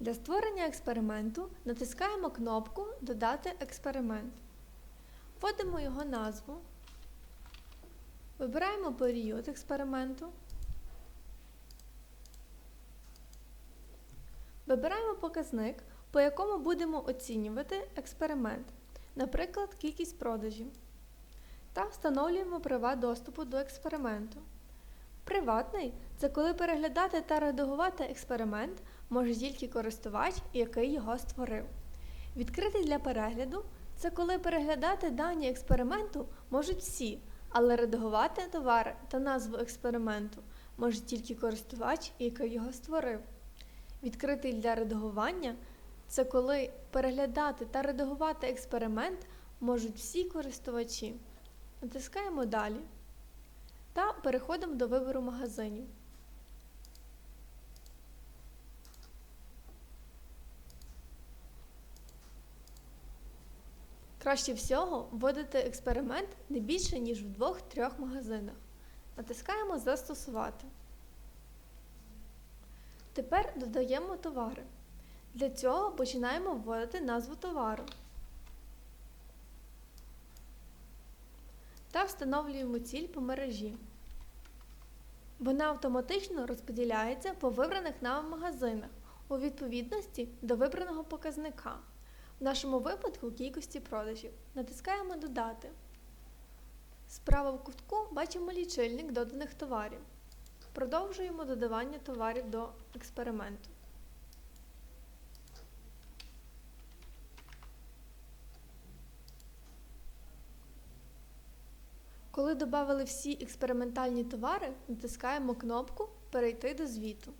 Для створення експерименту натискаємо кнопку Додати експеримент. Вводимо його назву. Вибираємо період експерименту. Вибираємо показник, по якому будемо оцінювати експеримент, наприклад, кількість продажів. Та встановлюємо права доступу до експерименту. Приватний це коли переглядати та редагувати експеримент може тільки користувач, який його створив. Відкритий для перегляду це коли переглядати дані експерименту можуть всі, але редагувати товари та назву експерименту може тільки користувач, який його створив. Відкритий для редагування це коли переглядати та редагувати експеримент можуть всі користувачі. Натискаємо Далі та переходимо до вибору магазинів. Краще всього вводити експеримент не більше, ніж в двох-трьох магазинах. Натискаємо Застосувати. Тепер додаємо товари. Для цього починаємо вводити назву товару. Та встановлюємо ціль по мережі. Вона автоматично розподіляється по вибраних нам магазинах у відповідності до вибраного показника. В нашому випадку кількості продажів. Натискаємо Додати. Справа в кутку бачимо лічильник доданих товарів. Продовжуємо додавання товарів до експерименту. Коли додали всі експериментальні товари, натискаємо кнопку Перейти до звіту.